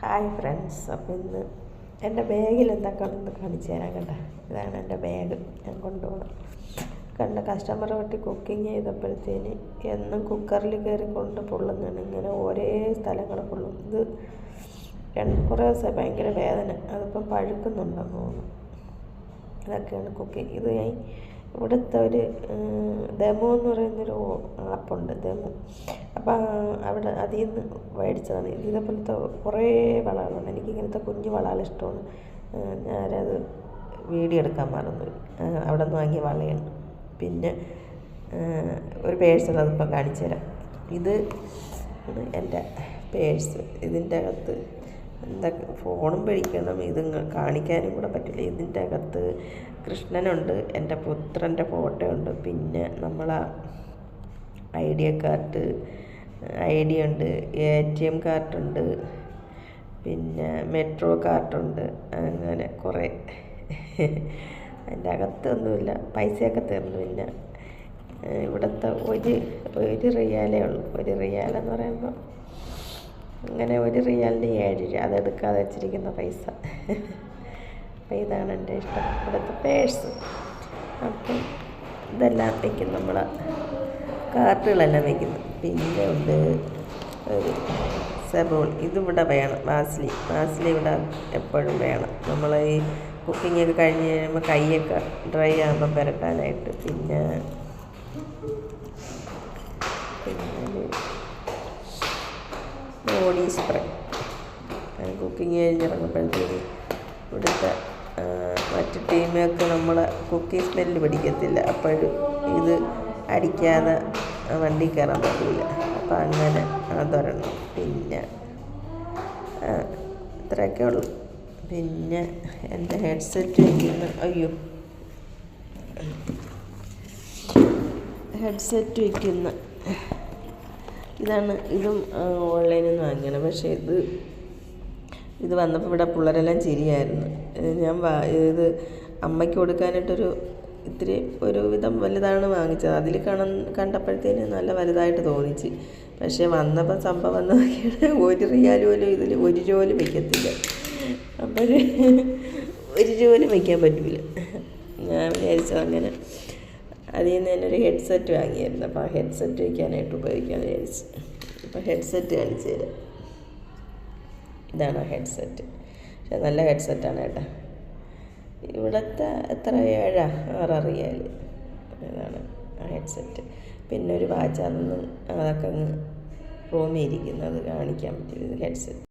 Hi friends അപ്പോൾ ഇന്ന് എന്റെ ബാഗിൽ എന്തൊക്കെയാണെന്ന് കാണിച്ചു തരാം കേട്ടോ ഇതാണ് എന്റെ ബാഗ് ഞാൻ കൊണ്ടുപോകണം കണ്ട? കസ്റ്റമർ വട്ടി കുക്കിംഗ് ചെയ്തപ്പോഴത്തേന് എന്നും കുക്കറിൽ കയറി കൊണ്ട് പൊള്ളുന്നതാണ്. ഇങ്ങനെ ഒരേ സ്ഥലങ്ങൾ പൊള്ളും. ഇത് കുറേ ദിവസമായി ഭയങ്കര വേദന. അതിപ്പം പഴുക്കുന്നുണ്ടെന്ന് തോന്നുന്നു. ഇതൊക്കെയാണ് കുക്കിംഗ് ഇത് ഞാൻ ഇവിടുത്തെ ഒരു ഡെമോ എന്ന് പറയുന്നൊരു ആപ്പുണ്ട് ഡെമോ അപ്പം അവിടെ അതിൽ നിന്ന് മേടിച്ചതാണ്. ഇതേപോലത്തെ കുറേ വളകളുണ്ട്. എനിക്ക് ഇങ്ങനത്തെ കുഞ്ഞു വളകൾ ഇഷ്ടമാണ്. ഞാനത് വീഡിയോ എടുക്കാൻ മറന്നു അവിടെ നിന്ന് വാങ്ങിയ വളയാണ് പിന്നെ ഒരു പേഴ്സ് അതിപ്പം കാണിച്ചു തരാം ഇത് എന്റെ പേഴ്സ് ഇതിന്റെ അകത്ത് എന്താ ഫോണും പിടിക്കണം. ഇത് കാണിക്കാനും കൂടെ പറ്റില്ല. ഇതിന്റെ അകത്ത് കൃഷ്ണനുണ്ട് എന്റെ പുത്രന്റെ ഫോട്ടോ ഉണ്ട് പിന്നെ നമ്മളെ I D card I D ഉണ്ട് എ ടി എം കാർഡുണ്ട് പിന്നെ മെട്രോ കാർഡുണ്ട് അങ്ങനെ കുറേ. അതിന്റെ അകത്തൊന്നുമില്ല പൈസയൊക്കെ തീർന്നു. പിന്നെ ഇവിടുത്തെ ഒരു ഒരു റിയാലേ ഉള്ളൂ. ഒരു റിയാലെന്ന് പറയുമ്പോൾ അങ്ങനെ ഒരു റിയാലിറ്റി ഏഴ് രൂപ അതെടുക്കാതെ വെച്ചിരിക്കുന്ന പൈസ. അപ്പം ഇതാണ് എന്റെ ഇഷ്ടം. പേഴ്സ്. അപ്പം ഇതെല്ലാം വയ്ക്കും നമ്മൾ കാർട്ടുകളെല്ലാം വയ്ക്കുന്നു പിന്നെ ഉണ്ട് ഒരു സബോൾ. ഇതിവിടെ വേണം. വാസ്ലി. വാസ്ലി ഇവിടെ എപ്പോഴും വേണം. നമ്മൾ ഈ കുക്കിംഗ് ഒക്കെ കഴിഞ്ഞ് കഴിയുമ്പോൾ കൈയൊക്കെ ഡ്രൈ ആകുമ്പോൾ പുരട്ടാനായിട്ട്. പിന്നെ പിന്നെ ബോഡി സ്പ്രേ. കുക്കിംഗ് കഴിഞ്ഞിറങ്ങുമ്പോഴത്തേക്ക് ഇവിടുത്തെ മറ്റ് ടീമൊക്കെ നമ്മളെ കുക്കിംഗ് സ്മെല്ല് പിടിക്കത്തില്ല. അപ്പോഴും ഇത് അടിക്കാതെ വണ്ടി കയറാൻ പറ്റില്ല അപ്പം അങ്ങനെ അതൊരെണ്ണം. പിന്നെ ഇത്രയൊക്കെ ഉള്ളു. പിന്നെ എന്റെ ഹെഡ്സെറ്റ് വയ്ക്കുന്ന അയ്യോ. ഹെഡ്സെറ്റ് വയ്ക്കുന്ന ഇതാണ് ഇതും ഓൺലൈനിൽ നിന്ന് വാങ്ങിയാണ്. പക്ഷേ ഇത് ഇത് വന്നപ്പോൾ ഇവിടെ പിള്ളേരെല്ലാം ചിരിയായിരുന്നു. ഞാൻ ഇത് അമ്മയ്ക്ക് കൊടുക്കാനായിട്ടൊരു ഇത്തിരി ഒരു വിധം വലുതാണ് വാങ്ങിച്ചത്. അതിൽ കാണാൻ കണ്ടപ്പോഴത്തേന് നല്ല വലുതായിട്ട് തോന്നിച്ച്. പക്ഷേ വന്നപ്പോൾ സംഭവം വന്ന് നോക്കിയാൽ ഒരു റിയാൽ പോലും ഇതിൽ ഒരു ജോലി വയ്ക്കത്തില്ല. അപ്പോൾ ഒരു ജോലി വയ്ക്കാൻ പറ്റില്ല ഞാൻ വിചാരിച്ചത് അങ്ങനെ അതിൽ നിന്ന് തന്നെ ഒരു ഹെഡ്സെറ്റ് വാങ്ങിയായിരുന്നു. അപ്പോൾ ആ ഹെഡ്സെറ്റ് വയ്ക്കാനായിട്ട് ഉപയോഗിക്കാൻ വിചാരിച്ചു. അപ്പോൾ ഹെഡ്സെറ്റ് കാണിച്ചു തരാം. ഇതാണ് ഹെഡ്സെറ്റ് പക്ഷെ നല്ല ഹെഡ്സെറ്റാണ് കേട്ടോ. ഇവിടുത്തെ എത്ര? ഏഴാ? ആററിയാൽ ഇതാണ് ആ ഹെഡ്സെറ്റ് പിന്നെ ഒരു വാച്ച് അതൊക്കെ അങ്ങ് റൂമിൽ ഇരിക്കുന്നത് കാണിക്കാൻ പറ്റില്ല ഹെഡ്സെറ്റ്